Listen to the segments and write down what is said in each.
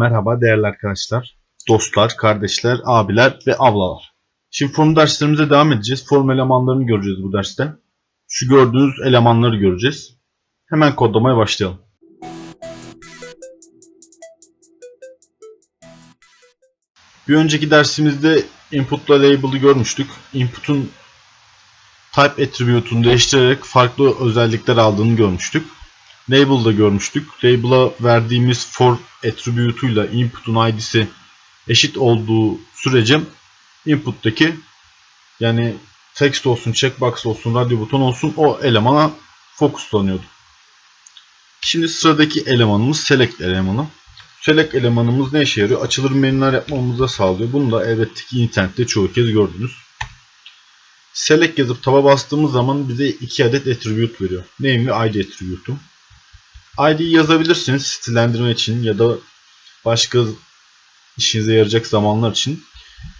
Merhaba değerli arkadaşlar, dostlar, kardeşler, abiler ve ablalar. Şimdi form derslerimize devam edeceğiz. Form elemanlarını göreceğiz bu derste. Şu gördüğünüz elemanları göreceğiz. Hemen kodlamaya başlayalım. Bir önceki dersimizde input'la label'ı görmüştük. Input'un type attribute'unu değiştirerek farklı özellikler aldığını görmüştük. Label'da görmüştük. Label'a verdiğimiz for attribute'uyla input'un id'si eşit olduğu sürece input'taki yani text olsun, checkbox olsun, radyo buton olsun o elemana fokuslanıyordu. Şimdi sıradaki elemanımız select elemanı. Select elemanımız ne işe yarıyor? Açılır menüler yapmamıza sağlıyor. Bunu da elbette ki internette çoğu kez gördünüz. Select yazıp taba bastığımız zaman bize iki adet attribute veriyor. Name ve id attribute'u. ID'yi yazabilirsiniz stillendirme için ya da başka işinize yarayacak zamanlar için.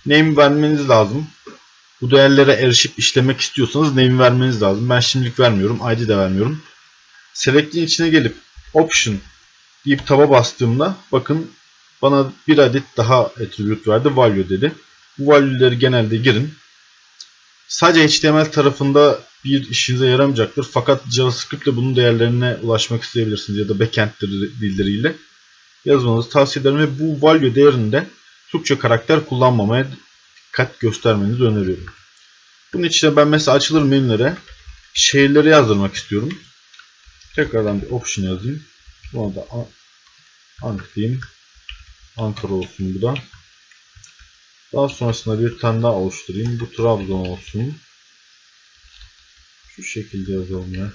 Name vermeniz lazım. Bu değerlere erişip işlemek istiyorsanız name vermeniz lazım. Ben şimdilik vermiyorum. ID de vermiyorum. Select'in içine gelip option deyip taba bastığımda bakın bana bir adet daha attribute verdi. Value dedi. Bu value'leri genelde girin. Sadece HTML tarafında bir işinize yaramayacaktır. Fakat JavaScript ile bunun değerlerine ulaşmak isteyebilirsiniz ya da backend dilleriyle yazmanızı tavsiye ederim ve bu value değerinde Türkçe karakter kullanmamaya dikkat göstermenizi öneriyorum. Bunun için ben mesela açılır menülere şehirleri yazdırmak istiyorum. Tekrardan bir option yazayım. Buna da Ankara diyeyim. Ankara olsun bu da. Daha sonrasında bir tane daha oluşturayım. Bu Trabzon olsun. Şu şekilde yazalım ya.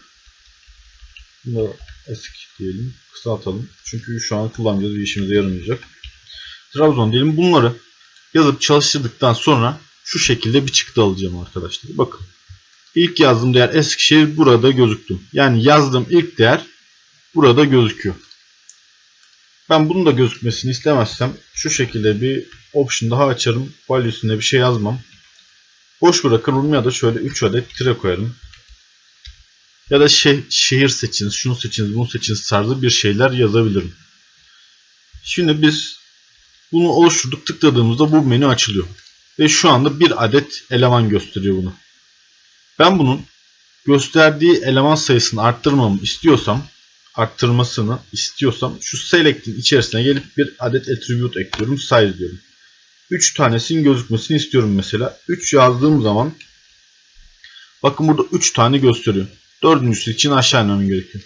Bunu eski diyelim. Kısaltalım. Çünkü şu an kullanacağız bir işimize yaramayacak. Trabzon diyelim. Bunları yazıp çalıştırdıktan sonra şu şekilde bir çıktı alacağım arkadaşlar. Bakın. İlk yazdığım değer Eskişehir burada gözüktü. Yani yazdığım ilk değer burada gözüküyor. Ben bunun da gözükmesini istemezsem şu şekilde bir option daha açarım. Value'sinde bir şey yazmam. Boş bırakırım ya da şöyle 3 adet tire koyarım. Ya da şeh şehir seçiniz, şunu seçiniz, bunu seçiniz tarzı bir şeyler yazabilirim. Şimdi biz bunu oluşturduk. Tıkladığımızda bu menü açılıyor. Ve şu anda bir adet eleman gösteriyor bunu. Ben bunun gösterdiği eleman sayısını arttırmamı istiyorsam arttırmasını istiyorsam şu select'in içerisine gelip bir adet attribute ekliyorum. Size diyorum. 3 tanesinin gözükmesini istiyorum mesela. 3 yazdığım zaman bakın burada 3 tane gösteriyor. Dördüncüsü için aşağı inmem gerekiyor.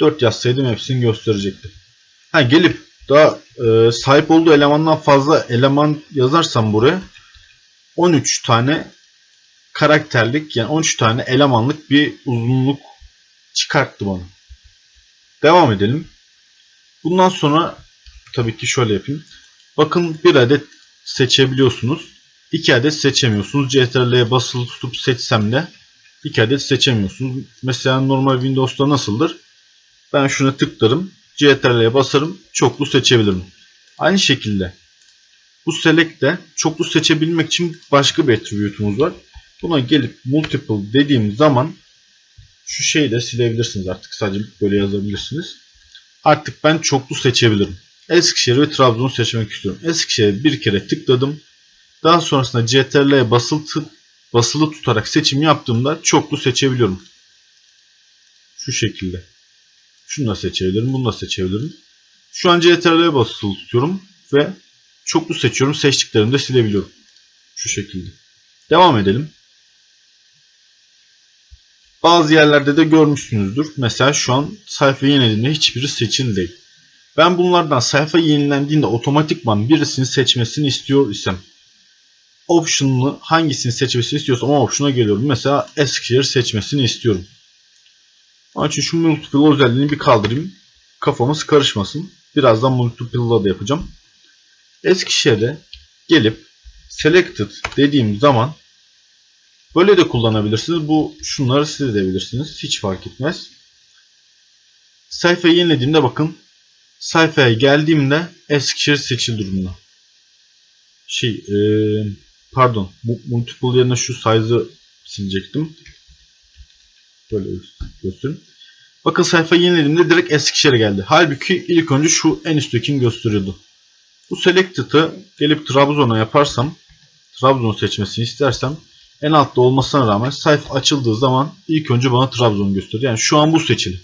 4 yazsaydım hepsini gösterecekti. Ha gelip daha e, sahip olduğu elemandan fazla eleman yazarsam buraya 13 tane karakterlik yani 13 tane elemanlık bir uzunluk çıkarttı bana. Devam edelim. Bundan sonra tabii ki şöyle yapayım. Bakın bir adet seçebiliyorsunuz. 2 adet seçemiyorsunuz. CTRL'ye basılı tutup seçsem de 2 adet seçemiyorsunuz. Mesela normal Windows'ta nasıldır? Ben şuna tıklarım. CTRL'ye basarım. Çoklu seçebilirim. Aynı şekilde bu select'te çoklu seçebilmek için başka bir attribute'umuz var. Buna gelip multiple dediğim zaman şu şeyi de silebilirsiniz artık. Sadece böyle yazabilirsiniz. Artık ben çoklu seçebilirim. Eskişehir ve Trabzon'u seçmek istiyorum. Eskişehir'e bir kere tıkladım. Daha sonrasında CTRL'ye basılı, basılı tutarak seçim yaptığımda çoklu seçebiliyorum. Şu şekilde. Şunu da seçebilirim. Bunu da seçebilirim. Şu an CTRL'ye basılı tutuyorum ve çoklu seçiyorum. Seçtiklerimi de silebiliyorum. Şu şekilde. Devam edelim. Bazı yerlerde de görmüşsünüzdür. Mesela şu an sayfa yenilediğinde hiçbiri seçili değil. Ben bunlardan sayfa yenilendiğinde otomatikman birisini seçmesini istiyor isem option'lı hangisini seçmesini istiyorsam o option'a geliyorum. Mesela Eskişehir seçmesini istiyorum. Onun için şu multiple özelliğini bir kaldırayım. Kafamız karışmasın. Birazdan multiple'la da yapacağım. Eskişehir'e gelip selected dediğim zaman Böyle de kullanabilirsiniz. Bu şunları siz edebilirsiniz. Hiç fark etmez. Sayfayı yenilediğimde bakın sayfaya geldiğimde Eskişehir seçil durumunda. Şey ee, pardon multiple yerine şu size'ı silecektim. Böyle göstereyim. Bakın sayfayı yenilediğimde direkt Eskişehir'e geldi. Halbuki ilk önce şu en üsttekini gösteriyordu. Bu selected'ı gelip Trabzon'a yaparsam Trabzon seçmesini istersem en altta olmasına rağmen sayfa açıldığı zaman ilk önce bana Trabzon gösteriyor. Yani şu an bu seçili.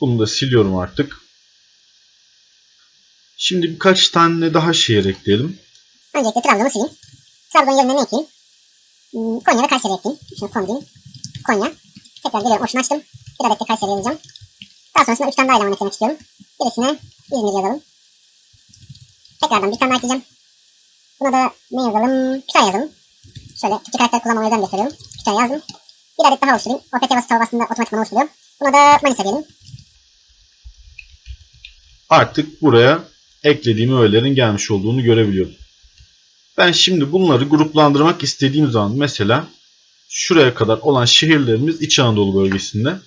Bunu da siliyorum artık. Şimdi birkaç tane daha şehir ekleyelim. Öncelikle Trabzon'u sileyim. Trabzon yerine ne ekleyeyim? Hmm, Konya ve Kayseri ekleyeyim. Şunu kom diyeyim. Konya. Tekrar geliyorum. Oşunu açtım. Bir adet de Kayseri yazacağım. Daha sonrasında 3 tane daha eleman eklemek istiyorum. Birisine İzmir yazalım. Tekrardan bir tane daha ekleyeceğim. Buna da ne yazalım? Kütahya yazalım. Şöyle iki karakter kullanmama özen gösteriyorum. Kütahya yazdım. Bir adet daha oluşturayım. OPT basit tavasında otomatikman oluşturuyor. Buna da Manisa diyelim. Artık buraya eklediğim öğelerin gelmiş olduğunu görebiliyorum. Ben şimdi bunları gruplandırmak istediğim zaman mesela şuraya kadar olan şehirlerimiz İç Anadolu bölgesinde.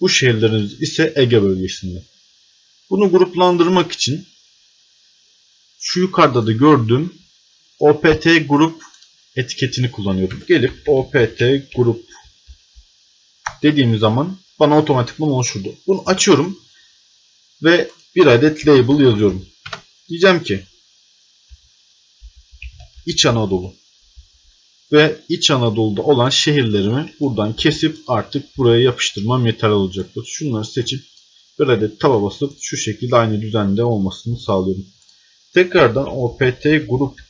Bu şehirlerimiz ise Ege bölgesinde. Bunu gruplandırmak için şu yukarıda da gördüğüm OPT grup etiketini kullanıyorum. Gelip OPT grup dediğim zaman bana otomatikman oluşturdu. Bunu açıyorum ve bir adet label yazıyorum. Diyeceğim ki İç Anadolu ve İç Anadolu'da olan şehirlerimi buradan kesip artık buraya yapıştırmam yeterli olacaktır. Şunları seçip bir adet taba basıp şu şekilde aynı düzende olmasını sağlıyorum. Tekrardan OPT grup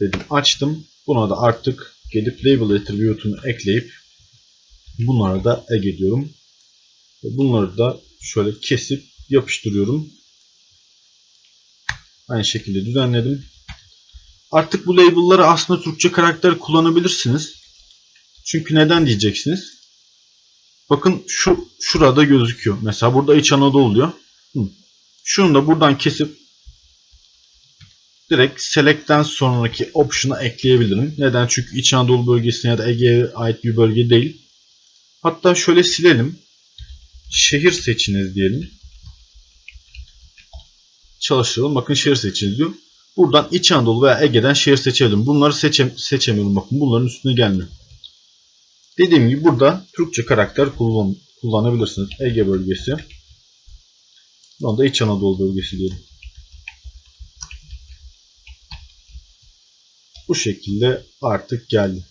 dedim açtım. Buna da artık gelip label attribute'unu ekleyip bunlara da ege diyorum. Ve bunları da şöyle kesip yapıştırıyorum. Aynı şekilde düzenledim. Artık bu label'ları aslında Türkçe karakter kullanabilirsiniz. Çünkü neden diyeceksiniz? Bakın şu şurada gözüküyor. Mesela burada İç Anadolu. Hı. Şunu da buradan kesip direkt select'ten sonraki option'a ekleyebilirim. Neden? Çünkü İç Anadolu bölgesine ya da Ege'ye ait bir bölge değil. Hatta şöyle silelim. Şehir seçiniz diyelim. Çalıştıralım. Bakın şehir diyor. Buradan İç Anadolu veya Ege'den şehir seçelim. Bunları seçem seçemiyorum. Bakın bunların üstüne gelmiyor. Dediğim gibi burada Türkçe karakter kullan kullanabilirsiniz. Ege bölgesi. Onda İç Anadolu bölgesi diyelim. Bu şekilde artık geldi.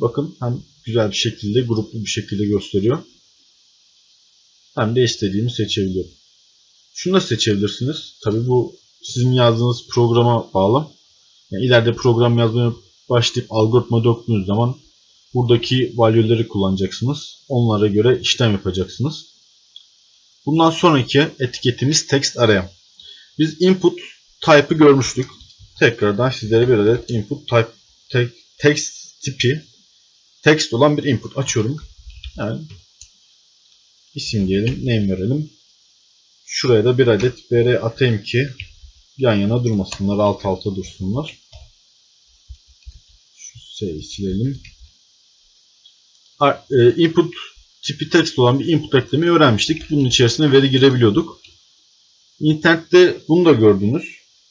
Bakın hem güzel bir şekilde gruplu bir şekilde gösteriyor. Hem de istediğimi seçebiliyorum. Şunu da seçebilirsiniz. Tabi bu sizin yazdığınız programa bağlı. Yani ileride program yazmaya başlayıp algoritma döktüğünüz zaman buradaki value'leri kullanacaksınız. Onlara göre işlem yapacaksınız. Bundan sonraki etiketimiz text araya. Biz input type'ı görmüştük. Tekrardan sizlere bir adet input type te text tipi text olan bir input açıyorum. Yani isim diyelim, name verelim. Şuraya da bir adet br atayım ki yan yana durmasınlar, alt alta dursunlar. Şu S'yi silelim. E, input tipi text olan bir input eklemeyi öğrenmiştik. Bunun içerisine veri girebiliyorduk. İnternette bunu da gördünüz.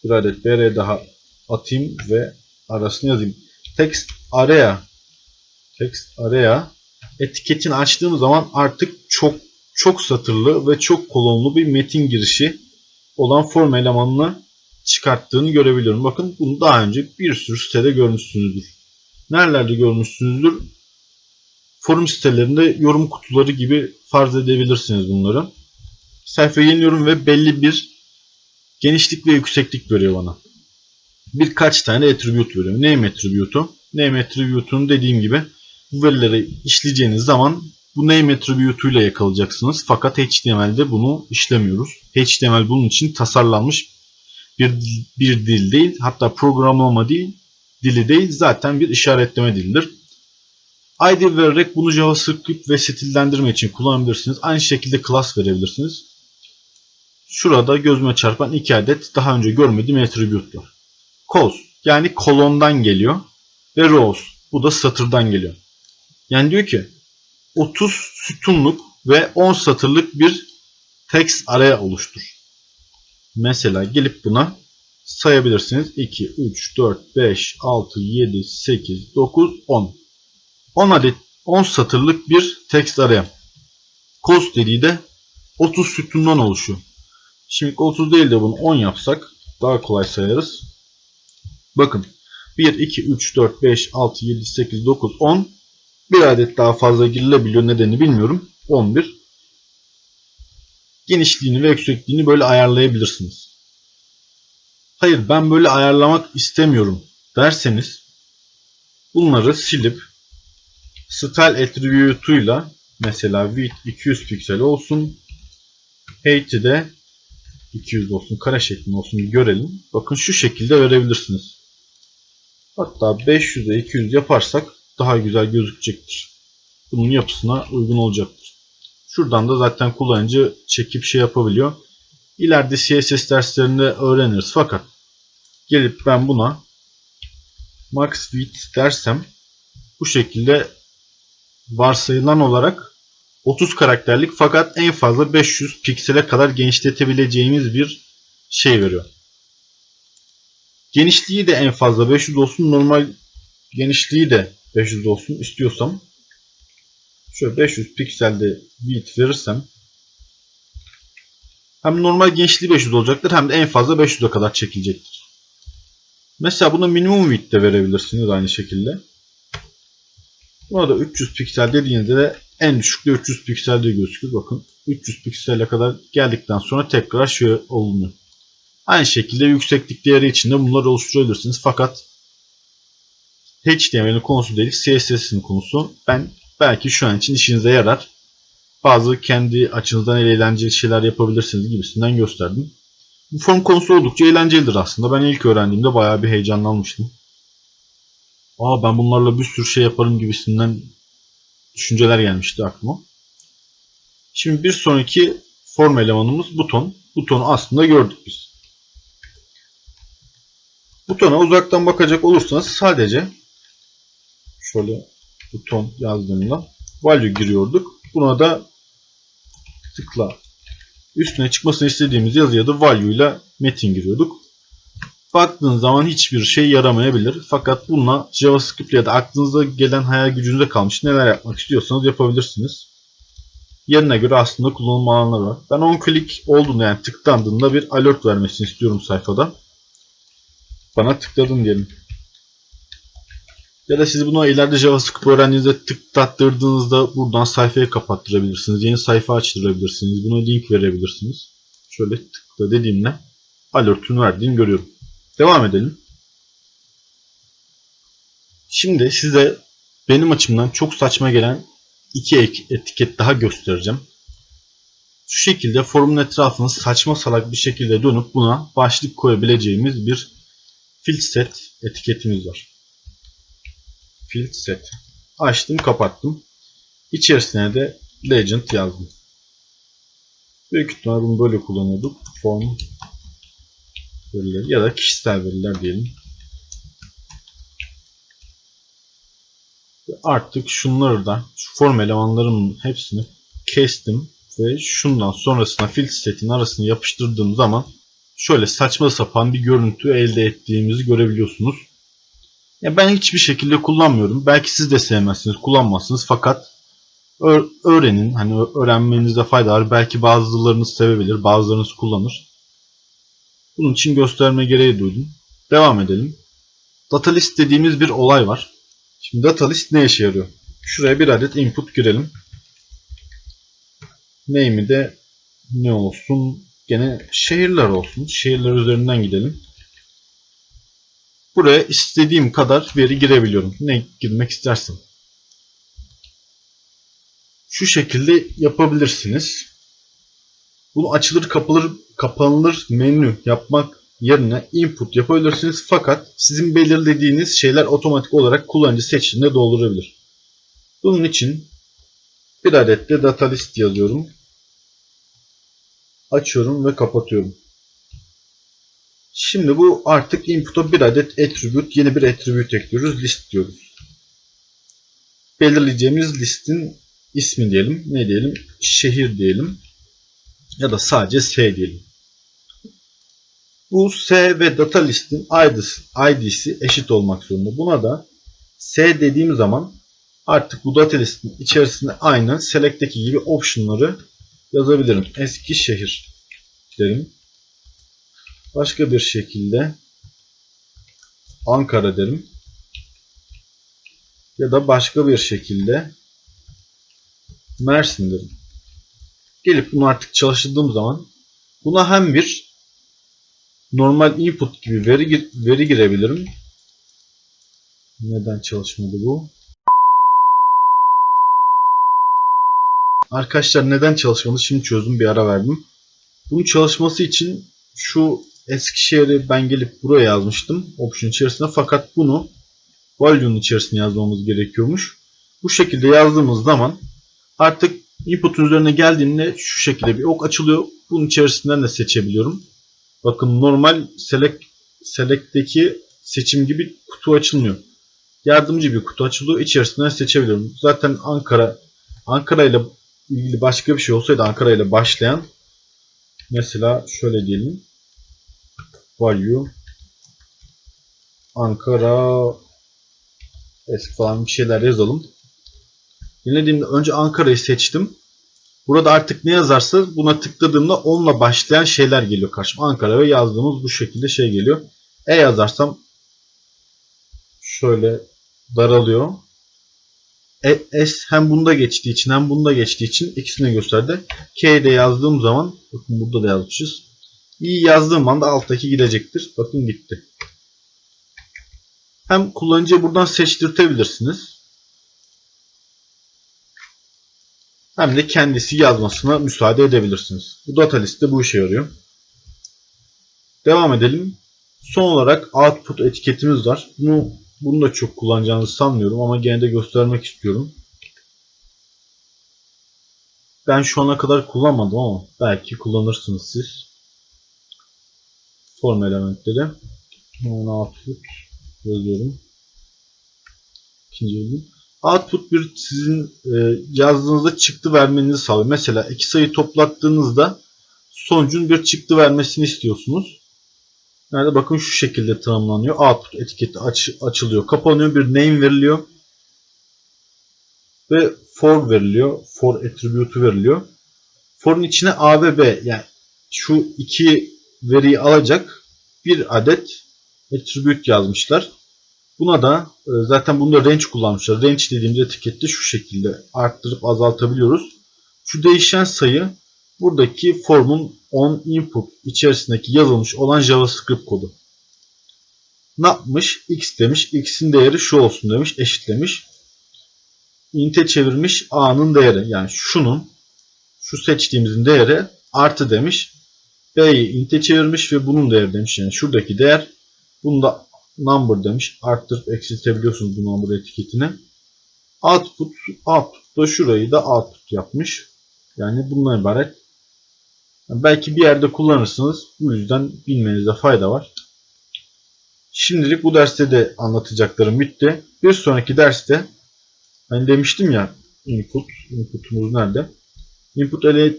Bir adet br daha atayım ve arasını yazayım. Text area text area etiketini açtığım zaman artık çok çok satırlı ve çok kolonlu bir metin girişi olan form elemanını çıkarttığını görebiliyorum. Bakın bunu daha önce bir sürü sitede görmüşsünüzdür. Nerelerde görmüşsünüzdür? Forum sitelerinde yorum kutuları gibi farz edebilirsiniz bunları. Sayfayı yeniliyorum ve belli bir genişlik ve yükseklik veriyor bana. Birkaç tane attribute veriyor. Name attribute'u. Name attribute'unu dediğim gibi bu verileri işleyeceğiniz zaman bu name attribute ile yakalayacaksınız. Fakat HTML'de bunu işlemiyoruz. HTML bunun için tasarlanmış bir, bir dil değil. Hatta programlama değil, dili değil. Zaten bir işaretleme dilidir. ID vererek bunu JavaScript ve stillendirme için kullanabilirsiniz. Aynı şekilde class verebilirsiniz. Şurada gözüme çarpan iki adet daha önce görmediğim attribute var. Cos yani kolondan geliyor ve rows bu da satırdan geliyor. Yani diyor ki 30 sütunluk ve 10 satırlık bir text araya oluştur. Mesela gelip buna sayabilirsiniz. 2, 3, 4, 5, 6, 7, 8, 9, 10. 10 adet 10 satırlık bir text araya. Cost dediği de 30 sütundan oluşuyor. Şimdi 30 değil de bunu 10 yapsak daha kolay sayarız. Bakın 1, 2, 3, 4, 5, 6, 7, 8, 9, 10 bir adet daha fazla girilebiliyor. Nedenini bilmiyorum. 11. Genişliğini ve yüksekliğini böyle ayarlayabilirsiniz. Hayır ben böyle ayarlamak istemiyorum derseniz bunları silip style attribute'uyla mesela width 200 piksel olsun height'i de 200 olsun kare şeklinde olsun bir görelim. Bakın şu şekilde verebilirsiniz. Hatta 500'e 200 yaparsak daha güzel gözükecektir. Bunun yapısına uygun olacaktır. Şuradan da zaten kullanıcı çekip şey yapabiliyor. İleride CSS derslerinde öğreniriz fakat gelip ben buna max width dersem bu şekilde varsayılan olarak 30 karakterlik fakat en fazla 500 piksele kadar genişletebileceğimiz bir şey veriyor. Genişliği de en fazla 500 olsun. Normal genişliği de 500 olsun istiyorsam şöyle 500 pikselde width verirsem hem normal genişliği 500 olacaktır hem de en fazla 500'e kadar çekilecektir. Mesela buna minimum width de verebilirsiniz aynı şekilde. Buna da 300 piksel dediğinizde de en düşükte 300 pikselde gözüküyor. Bakın 300 piksele kadar geldikten sonra tekrar şey olunuyor. Aynı şekilde yükseklik değeri için de bunları oluşturabilirsiniz. Fakat HTML'in konusu değil CSS'in konusu. Ben belki şu an için işinize yarar. Bazı kendi açınızdan eğlenceli şeyler yapabilirsiniz gibisinden gösterdim. Bu form konusu oldukça eğlencelidir aslında. Ben ilk öğrendiğimde bayağı bir heyecanlanmıştım. Aa ben bunlarla bir sürü şey yaparım gibisinden düşünceler gelmişti aklıma. Şimdi bir sonraki form elemanımız buton. Butonu aslında gördük biz. Butona uzaktan bakacak olursanız sadece şöyle buton yazdığımda value giriyorduk. Buna da tıkla üstüne çıkmasını istediğimiz yazıya da value ile metin giriyorduk. Baktığın zaman hiçbir şey yaramayabilir. Fakat bununla JavaScript ya da aklınıza gelen hayal gücünüze kalmış neler yapmak istiyorsanız yapabilirsiniz. Yerine göre aslında kullanım alanları var. Ben 10 klik olduğunda yani tıklandığında bir alert vermesini istiyorum sayfada. Bana tıkladın diyelim. Ya da siz bunu ileride JavaScript öğrendiğinizde tıklattırdığınızda buradan sayfayı kapattırabilirsiniz. Yeni sayfa açtırabilirsiniz. Buna link verebilirsiniz. Şöyle tıkla dediğimde alert'ünü verdiğini görüyorum. Devam edelim. Şimdi size benim açımdan çok saçma gelen iki etiket daha göstereceğim. Şu şekilde forumun etrafını saçma salak bir şekilde dönüp buna başlık koyabileceğimiz bir field set etiketimiz var. Field set. Açtım kapattım. İçerisine de legend yazdım. Büyük ihtimalle bunu böyle kullanıyorduk. Form veriler ya da kişisel veriler diyelim. Artık şunları da şu form elemanlarının hepsini kestim ve şundan sonrasına field setin arasını yapıştırdığım zaman şöyle saçma sapan bir görüntü elde ettiğimizi görebiliyorsunuz. Ya ben hiçbir şekilde kullanmıyorum. Belki siz de sevmezsiniz, kullanmazsınız fakat öğrenin. Hani öğrenmenizde fayda var. Belki bazılarınız sevebilir, bazılarınız kullanır. Bunun için gösterme gereği duydum. Devam edelim. Data list dediğimiz bir olay var. Şimdi data list ne işe yarıyor? Şuraya bir adet input girelim. Name'i de ne olsun? Gene şehirler olsun. Şehirler üzerinden gidelim. Buraya istediğim kadar veri girebiliyorum. Ne girmek istersem. Şu şekilde yapabilirsiniz. Bunu açılır kapılır kapanılır menü yapmak yerine input yapabilirsiniz. Fakat sizin belirlediğiniz şeyler otomatik olarak kullanıcı seçtiğinde doldurabilir. Bunun için bir adet de data list yazıyorum. Açıyorum ve kapatıyorum. Şimdi bu artık input'a bir adet attribute, yeni bir attribute ekliyoruz. List diyoruz. Belirleyeceğimiz listin ismi diyelim. Ne diyelim? Şehir diyelim. Ya da sadece S diyelim. Bu S ve data listin ID'si eşit olmak zorunda. Buna da S dediğim zaman artık bu data listin içerisinde aynı select'teki gibi option'ları yazabilirim. Eskişehir derim. Başka bir şekilde Ankara derim. Ya da başka bir şekilde Mersin derim. Gelip bunu artık çalıştırdığım zaman buna hem bir normal input gibi veri veri girebilirim. Neden çalışmadı bu? Arkadaşlar neden çalışmadı? Şimdi çözdüm bir ara verdim. Bunun çalışması için şu Eskişehir'i ben gelip buraya yazmıştım. Option içerisine. Fakat bunu value'nun içerisine yazmamız gerekiyormuş. Bu şekilde yazdığımız zaman artık input'un üzerine geldiğinde şu şekilde bir ok açılıyor. Bunun içerisinden de seçebiliyorum. Bakın normal select select'teki seçim gibi kutu açılmıyor. Yardımcı bir kutu açılıyor. İçerisinden seçebiliyorum. Zaten Ankara Ankara ile ilgili başka bir şey olsaydı Ankara ile başlayan mesela şöyle diyelim value Ankara eski falan bir şeyler yazalım. Dinlediğimde önce Ankara'yı seçtim. Burada artık ne yazarsa buna tıkladığımda onunla başlayan şeyler geliyor karşıma. Ankara ve yazdığımız bu şekilde şey geliyor. E yazarsam şöyle daralıyor. E, S hem bunda geçtiği için hem bunda geçtiği için ikisini gösterdi. K'de yazdığım zaman bakın burada da yazmışız. İyi yazdığım anda alttaki gidecektir. Bakın gitti. Hem kullanıcıya buradan seçtirtebilirsiniz. Hem de kendisi yazmasına müsaade edebilirsiniz. Bu data liste bu işe yarıyor. Devam edelim. Son olarak output etiketimiz var. Bunu, bunu da çok kullanacağınızı sanmıyorum ama gene de göstermek istiyorum. Ben şu ana kadar kullanmadım ama belki kullanırsınız siz. Form elementleri. Hemen output yazıyorum. İkinci bölüm. Output bir sizin e, yazdığınızda çıktı vermenizi sağlıyor. Mesela iki sayı toplattığınızda sonucun bir çıktı vermesini istiyorsunuz. Nerede bakın şu şekilde tanımlanıyor. Output etiketi aç, açılıyor. Kapanıyor. Bir name veriliyor. Ve for veriliyor. For attribute'u veriliyor. For'un içine A ve B yani şu iki veriyi alacak bir adet attribute yazmışlar. Buna da e, zaten bunda range kullanmışlar. Range dediğimiz etikette şu şekilde arttırıp azaltabiliyoruz. Şu değişen sayı buradaki formun on input içerisindeki yazılmış olan JavaScript kodu. Ne yapmış? X demiş. X'in değeri şu olsun demiş. Eşitlemiş. Int'e çevirmiş A'nın değeri. Yani şunun şu seçtiğimizin değeri artı demiş. B'yi int'e çevirmiş ve bunun değeri demiş. Yani şuradaki değer bunu da number demiş. Arttırıp eksiltebiliyorsunuz bu number etiketini. Output, output da şurayı da output yapmış. Yani bundan ibaret. Yani belki bir yerde kullanırsınız. Bu yüzden bilmenizde fayda var. Şimdilik bu derste de anlatacaklarım bitti. Bir sonraki derste hani demiştim ya input, inputumuz nerede? Input ele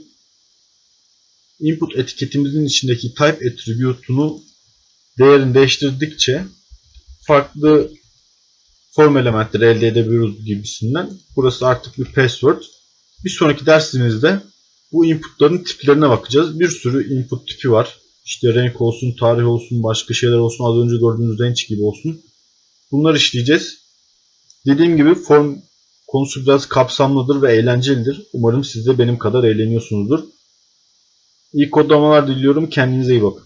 input etiketimizin içindeki type attribute'unu değerini değiştirdikçe farklı form elementleri elde edebiliyoruz gibisinden. Burası artık bir password. Bir sonraki dersimizde bu inputların tiplerine bakacağız. Bir sürü input tipi var. İşte renk olsun, tarih olsun, başka şeyler olsun, az önce gördüğünüz range gibi olsun. Bunları işleyeceğiz. Dediğim gibi form konusu biraz kapsamlıdır ve eğlencelidir. Umarım siz de benim kadar eğleniyorsunuzdur. İyi kodlamalar diliyorum. Kendinize iyi bakın.